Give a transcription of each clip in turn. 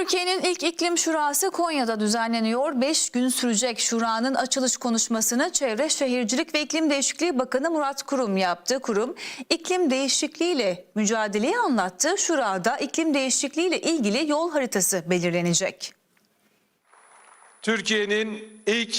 Türkiye'nin ilk iklim şurası Konya'da düzenleniyor. 5 gün sürecek şuranın açılış konuşmasını Çevre Şehircilik ve İklim Değişikliği Bakanı Murat Kurum yaptı. Kurum iklim değişikliğiyle mücadeleyi anlattı. Şurada iklim değişikliğiyle ilgili yol haritası belirlenecek. Türkiye'nin ilk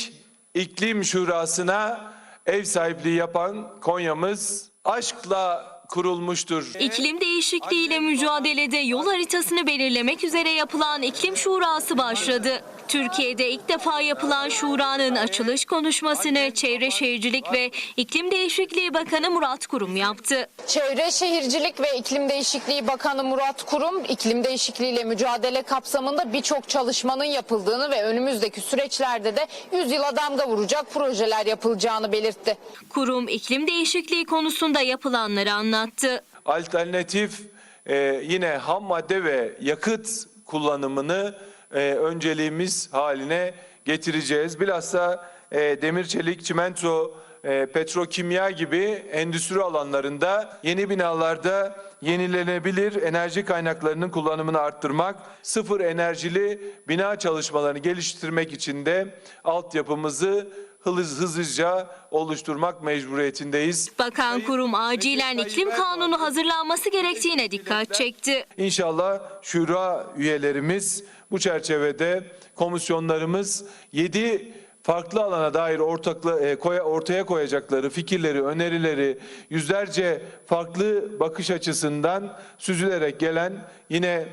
iklim şurasına ev sahipliği yapan Konya'mız aşkla kurulmuştur. İklim değişikliğiyle mücadelede yol haritasını belirlemek üzere yapılan iklim şurası başladı. Türkiye'de ilk defa yapılan şuranın açılış konuşmasını Çevre Şehircilik ve İklim Değişikliği Bakanı Murat Kurum yaptı. Çevre Şehircilik ve İklim Değişikliği Bakanı Murat Kurum, iklim değişikliğiyle mücadele kapsamında birçok çalışmanın yapıldığını ve önümüzdeki süreçlerde de 100 yıla damga vuracak projeler yapılacağını belirtti. Kurum iklim değişikliği konusunda yapılanları anlattı. Alternatif e, yine ham madde ve yakıt kullanımını e, önceliğimiz haline getireceğiz. Bilhassa e, demir, çelik, çimento, e, petrokimya gibi endüstri alanlarında yeni binalarda yenilenebilir enerji kaynaklarının kullanımını arttırmak, sıfır enerjili bina çalışmalarını geliştirmek için de altyapımızı hız, hızlıca oluşturmak mecburiyetindeyiz. Bakan Kurum acilen iklim kanunu hazırlanması gerektiğine dikkat çekti. İnşallah şura üyelerimiz bu çerçevede komisyonlarımız 7 farklı alana dair ortakla, e, koya- ortaya koyacakları fikirleri, önerileri yüzlerce farklı bakış açısından süzülerek gelen yine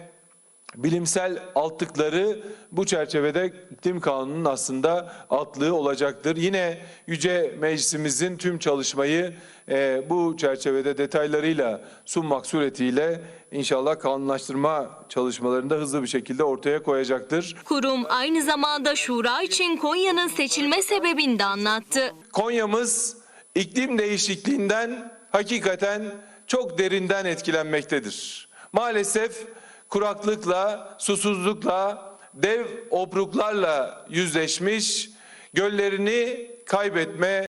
bilimsel altlıkları bu çerçevede iklim kanununun aslında altlığı olacaktır. Yine Yüce Meclisimizin tüm çalışmayı e, bu çerçevede detaylarıyla sunmak suretiyle inşallah kanunlaştırma çalışmalarında hızlı bir şekilde ortaya koyacaktır. Kurum aynı zamanda şura için Konya'nın seçilme sebebini de anlattı. Konya'mız iklim değişikliğinden hakikaten çok derinden etkilenmektedir. Maalesef kuraklıkla, susuzlukla, dev obruklarla yüzleşmiş, göllerini kaybetme